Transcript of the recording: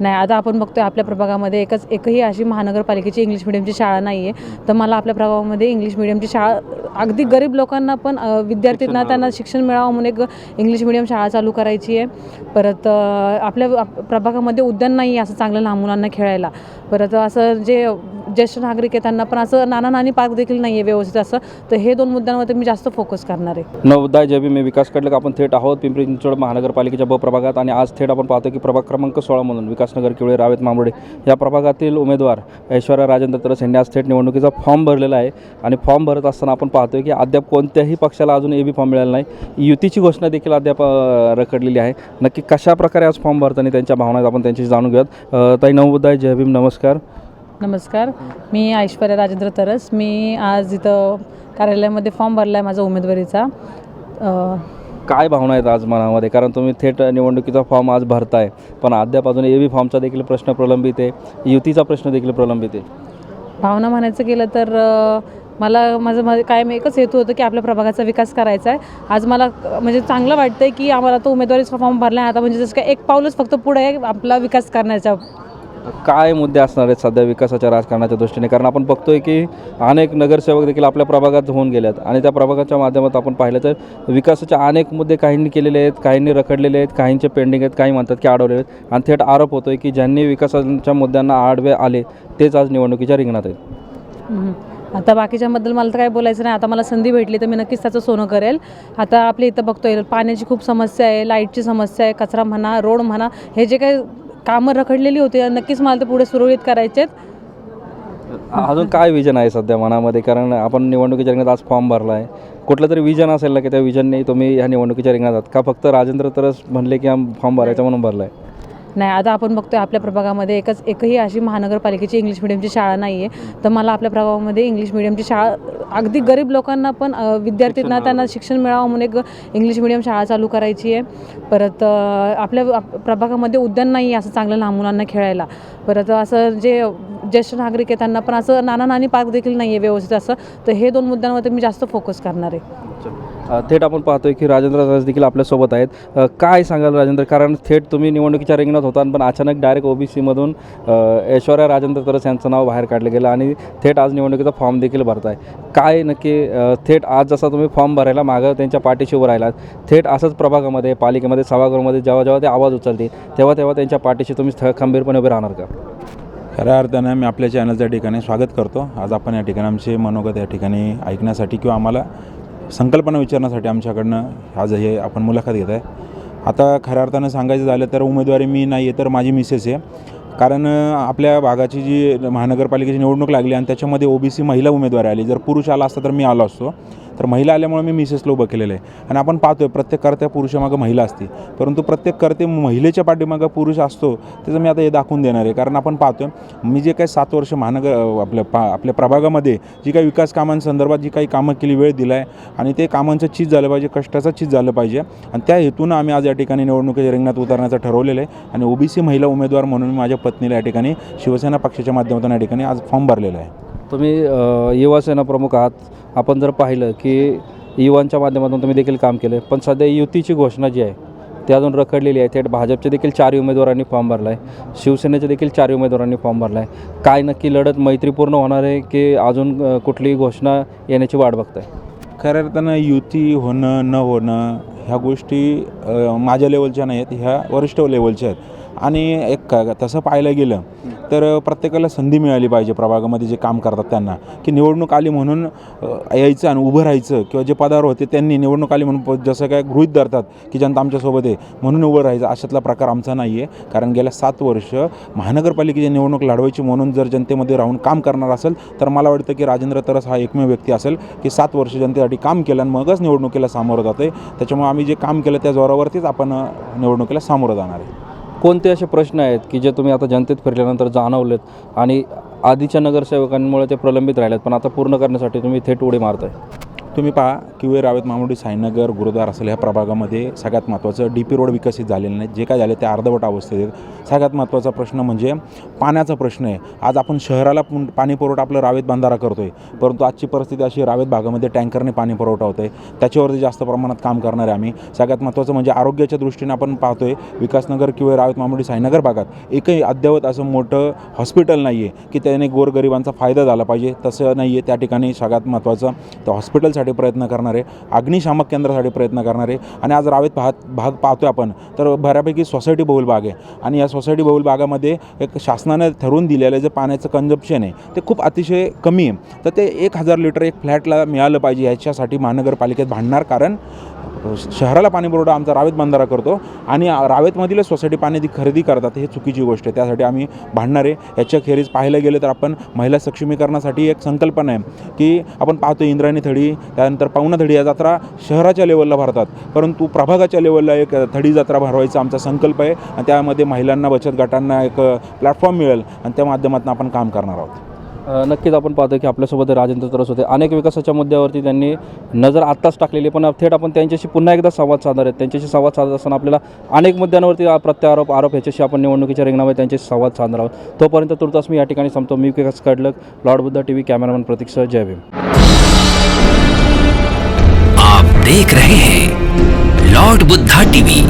नाही आता आपण बघतोय आपल्या प्रभागामध्ये एकच एकही अशी महानगरपालिकेची इंग्लिश मिडियमची शाळा नाही आहे तर मला आपल्या प्रभागामध्ये इंग्लिश मिडियमची शाळा अगदी गरीब लोकांना पण विद्यार्थ्यांना त्यांना शिक्षण मिळावं म्हणून एक इंग्लिश मिडियम शाळा चालू करायची आहे. परत आपल्या आप- प्रभागामध्ये उद्यान नाही आहे असं चांगलं लहान मुलांना खेळायला. परत असं जे ज्येष्ठ नागरिक आहे त्यांना पण असं नाना नानी पार्क देखील नाही आहे व्यवस्थित असं. तर हे दोन मुद्द्यांवरती मी जास्त फोकस करणार आहे. नवदा जबी मी विकास कडलक आपण थेट आहोत. पिंपरी चिंचवड महानगरपालिकेच्या ब प्रभागात आणि आज थेट आपण पाहतो की प्रभाग क्रमांक सोळा म्हणून विकासनगर किवळे रावेत मांबडे या प्रभागातील उमेदवार ऐश्वर्या राजेंद्र तरस यांनी आज थेट निवडणुकीचा फॉर्म भरलेला आहे. आणि फॉर्म भरत असताना आपण पाहतोय की अद्याप कोणत्याही पक्षाला अजून ए बी फॉर्म मिळाला नाही. युतीची घोषणा देखील अद्याप रखडलेली आहे. नक्की कशा प्रकारे आज फॉर्म भरताना त्यांच्या भावना आपण त्यांची जाणून घेऊयात. ताई नवोदय जय भीम नमस्कार. नमस्कार. मी ऐश्वर्या राजेंद्र तरस. मी आज इथं कार्यालयामध्ये फॉर्म भरला आहे माझा उमेदवारीचा काय भावना आहेत आज मनामध्ये? कारण तुम्ही थेट निवडणुकीचा फॉर्म आज भरताय. पण अद्याप अजून ए बी फॉर्मचा देखील प्रश्न प्रलंबित आहे. युतीचा प्रश्न देखील प्रलंबित आहे. भावना म्हणायचं गेलं तर मला माझं माझं कायम एकच हेतू होतं की आपल्या प्रभागाचा विकास करायचा आहे आज मला म्हणजे चांगलं वाटतं आहे की आम्हाला तो उमेदवारीचा फॉर्म भरला आहे आता म्हणजे जसं काय एक पाऊलच फक्त पुढे आहे आपला विकास करण्याच्या काय मुद्दे असणार आहेत सध्या विकासाच्या राजकारणाच्या दृष्टीने? कारण आपण बघतोय की अनेक नगरसेवक देखील आपल्या प्रभागात होऊन गेले आहेत आणि त्या प्रभागाच्या माध्यमात आपण पाहिलं तर विकासाचे अनेक मुद्दे काहींनी केलेले आहेत काहींनी रखडलेले आहेत काहींचे पेंडिंग आहेत काही म्हणतात की अडवले आहेत. आणि थेट आरोप होतोय की ज्यांनी विकासाच्या मुद्द्यांना आडवे आले तेच आज निवडणुकीच्या रिंगणात आहेत. आता बाकीच्याबद्दल मला तर काय बोलायचं नाही. आता मला संधी भेटली तर मी नक्कीच त्याचं सोनं करेल. आता आपल्या इथं बघतोय पाण्याची खूप समस्या आहे लाईटची समस्या आहे कचरा म्हणा रोड म्हणा हे जे काही कामं रखडलेली होती नक्कीच मला ते पुढे सुरळीत करायचे अजून काय विजन आहे सध्या मनामध्ये? कारण आपण निवडणुकीच्या रिंगणात आज फॉर्म भरला आहे कुठलं तरी विजन असेल ना की त्या विजनने तुम्ही ह्या निवडणुकीच्या रिंगणात आहात. का फक्त राजेंद्र तरच म्हणले की आम फॉर्म भरायचा म्हणून भरला आहे नाही आता आपण बघतोय आपल्या प्रभागामध्ये एकच एकही अशी महानगरपालिकेची इंग्लिश मिडियमची शाळा नाही आहे तर मला आपल्या प्रभागामध्ये इंग्लिश मिडियमची शाळा अगदी गरीब लोकांना पण विद्यार्थ्यांना त्यांना शिक्षण मिळावं म्हणून एक इंग्लिश मिडियम शाळा चालू करायची आहे. परत आपल्या आप- प्रभागामध्ये उद्यान नाही आहे असं चांगलं लहान मुलांना खेळायला. परत असं जे ज्येष्ठ नागरिक आहे त्यांना पण असं नाना नानी पार्क देखील नाही आहे व्यवस्थित असं. तर हे दोन मुद्द्यांवर मी जास्त फोकस करणार आहे. थेट आपण पाहतोय की राजेंद्र राज देखील आपल्यासोबत आहेत. काय सांगाल राजेंद्र? कारण थेट तुम्ही निवडणुकीच्या रिंगणात होता पण अचानक डायरेक्ट ओबीसीमधून ऐश्वर्या राजेंद्र तरस यांचं नाव बाहेर काढलं गेलं आणि थेट आज निवडणुकीचा फॉर्म देखील भरताय. काय नक्की थेट आज जसा तुम्ही फॉर्म भरायला मागं त्यांच्या पाठीशी उभं राहिलात थेट असंच प्रभागामध्ये पालिकेमध्ये सभागृहामध्ये जेव्हा जेव्हा ते आवाज उचलते तेव्हा तेव्हा त्यांच्या पाठीशी तुम्ही स्थळ खंबीरपणे उभे राहणार का? खऱ्या अर्थानं मी आपल्या चॅनलच्या ठिकाणी स्वागत करतो. आज आपण या ठिकाणी आमचे मनोगत या ठिकाणी ऐकण्यासाठी किंवा आम्हाला संकल्पना विचारण्यासाठी आमच्याकडनं आज हे आपण मुलाखत घेत आहे. आता खऱ्या अर्थानं सांगायचं झालं तर उमेदवारी मी नाही आहे तर माझी मिसेस आहे. कारण आपल्या भागाची जी महानगरपालिकेची निवडणूक लागली आणि त्याच्यामध्ये ओबीसी महिला उमेदवारी आली. जर पुरुष आला असता तर मी आलो असतो. तर महिला आल्यामुळे मी मिसेसला उभं केलेलं आहे. आणि आपण पाहतोय प्रत्येक कर्त्या पुरुषामागं महिला असते. परंतु प्रत्येक कर्ते महिलेच्या पाठीमागं पुरुष असतो त्याचं मी आता हे दाखवून देणार आहे. कारण आपण पाहतोय मी जे काही सात वर्ष महानगर आपल्या पा आपल्या प्रभागामध्ये जी काही विकास कामांसंदर्भात जी काही कामं केली वेळ दिला आहे आणि ते कामांचं चीज झालं पाहिजे कष्टाचं चीज झालं पाहिजे. आणि त्या हेतूनं आम्ही आज या ठिकाणी निवडणुकीच्या रिंगणात उतरण्याचं ठरवलेलं आहे. आणि ओबीसी महिला उमेदवार म्हणून माझ्या पत्नीला या ठिकाणी शिवसेना पक्षाच्या माध्यमातून या ठिकाणी आज फॉर्म भरलेला आहे. तुम्ही युवा युवासेना प्रमुख आहात. आपण जर पाहिलं की युवांच्या माध्यमातून तुम्ही देखील काम केलं पण सध्या युतीची घोषणा जी आहे ती अजून रखडलेली आहे. थेट भाजपचे देखील चार उमेदवारांनी फॉर्म भरला आहे शिवसेनेचे देखील चार उमेदवारांनी फॉर्म भरला आहे काय नक्की लढत मैत्रीपूर्ण होणार आहे की अजून कुठलीही घोषणा येण्याची वाट बघताय? खऱ्या अर्थानं युती होणं न होणं ह्या गोष्टी माझ्या लेवलच्या नाही आहेत ह्या वरिष्ठ लेवलच्या आहेत. आणि एक का तसं पाहायला गेलं तर प्रत्येकाला संधी मिळाली पाहिजे प्रभागामध्ये जे काम करतात त्यांना. की निवडणूक आली म्हणून यायचं आणि उभं राहायचं किंवा जे पदावर होते त्यांनी निवडणूक आली म्हणून जसं काय गृहित धरतात की जनता आमच्यासोबत आहे म्हणून उभं राहायचं अशातला प्रकार आमचा नाही आहे कारण गेल्या सात वर्ष महानगरपालिकेची निवडणूक लढवायची म्हणून जर जनतेमध्ये राहून काम करणार असेल तर मला वाटतं की राजेंद्र तरस हा एकमेव व्यक्ती असेल की सात वर्ष जनतेसाठी काम केलं आणि मगच निवडणुकीला सामोरं जातं आहे त्याच्यामुळे आम्ही जे काम केलं त्या जोरावरतीच आपण निवडणुकीला सामोरं जाणार आहे. कोणते असे प्रश्न आहेत की जे तुम्ही आता जनतेत फिरल्यानंतर जाणवलेत आणि आधीच्या नगरसेवकांमुळे ते प्रलंबित राहिलेत पण आता पूर्ण करण्यासाठी तुम्ही थेट उडी मारताय? तुम्ही पहा किवे रावेत मामुडी साईनगर गुरुद्वार असेल ह्या प्रभागामध्ये सगळ्यात महत्त्वाचं डी पी रोड विकसित झालेलं नाही. जे काय झाले ते अर्धवट अवस्थेत आहेत. सगळ्यात महत्त्वाचा प्रश्न म्हणजे पाण्याचा प्रश्न आहे. आज आपण शहराला पाणी पुरवठा आपलं रावेत बंधारा करतो आहे परंतु आजची परिस्थिती अशी रावेत भागामध्ये टँकरने पाणी पुरवठा होत आहे त्याच्यावरती जास्त प्रमाणात काम करणार आहे आम्ही. सगळ्यात महत्त्वाचं म्हणजे आरोग्याच्या दृष्टीने आपण पाहतो आहे विकासनगर किंवा रावेत मामुडी साईनगर भागात एकही अद्ययावत असं मोठं हॉस्पिटल नाही आहे की त्याने गोरगरिबांचा फायदा झाला पाहिजे. तसं नाही आहे त्या ठिकाणी सगळ्यात महत्त्वाचं तर हॉस्पिटलसाठी प्रयत्न करणारे अग्निशामक केंद्रासाठी प्रयत्न करणारे आणि आज रावेत पाहत भाग पाहतो आपण तर बऱ्यापैकी सोसायटी बहुल भाग आहे. आणि या सोसायटी बहुल भागामध्ये एक शासनाने ठरवून दिलेलं जे पाण्याचं कंजप्शन आहे ते खूप अतिशय कमी आहे. तर ते एक हजार लिटर एक फ्लॅटला मिळालं पाहिजे याच्यासाठी महानगरपालिकेत भांडणार. कारण शहराला पाणी पुरवठा आमचा रावेत बंधारा करतो आणि रावेतमधीलच सोसायटी पाणी ती खरेदी करतात हे चुकीची गोष्ट आहे. त्यासाठी आम्ही भांडणार आहे. याच्याखेरीज पाहायला गेलं तर आपण महिला सक्षमीकरणासाठी एक संकल्पना आहे की आपण पाहतो इंद्रायणी थडी त्यानंतर पाहुणा थडी या जत्रा शहराच्या लेवलला भरतात. परंतु प्रभागाच्या लेवलला एक थडी जत्रा भरवायचा आमचा संकल्प आहे आणि त्यामध्ये महिलांना बचत गटांना एक प्लॅटफॉर्म मिळेल आणि त्या माध्यमातून आपण काम करणार आहोत. नक्कीच आपण पाहतो की आपल्यासोबत राजेंद्र तरस होते. अनेक विकासाच्या मुद्द्यावरती त्यांनी नजर आत्ताच टाकलेली पण थेट आपण त्यांच्याशी पुन्हा एकदा संवाद साधणार आहेत. त्यांच्याशी संवाद साधत असताना आपल्याला अनेक मुद्द्यांवरती प्रत्यारोप आरोप ह्याच्याशी आपण निवडणुकीच्या रिंगणामध्ये त्यांच्याशी संवाद साधणार आहोत. तोपर्यंत तुर्तास मी या ठिकाणी संपतो. मी Vikas Kadlak lord Buddha T V cameraman Pratiksha जय भीम. आप देख रहे हैं लॉर्ड बुद्धा टीवी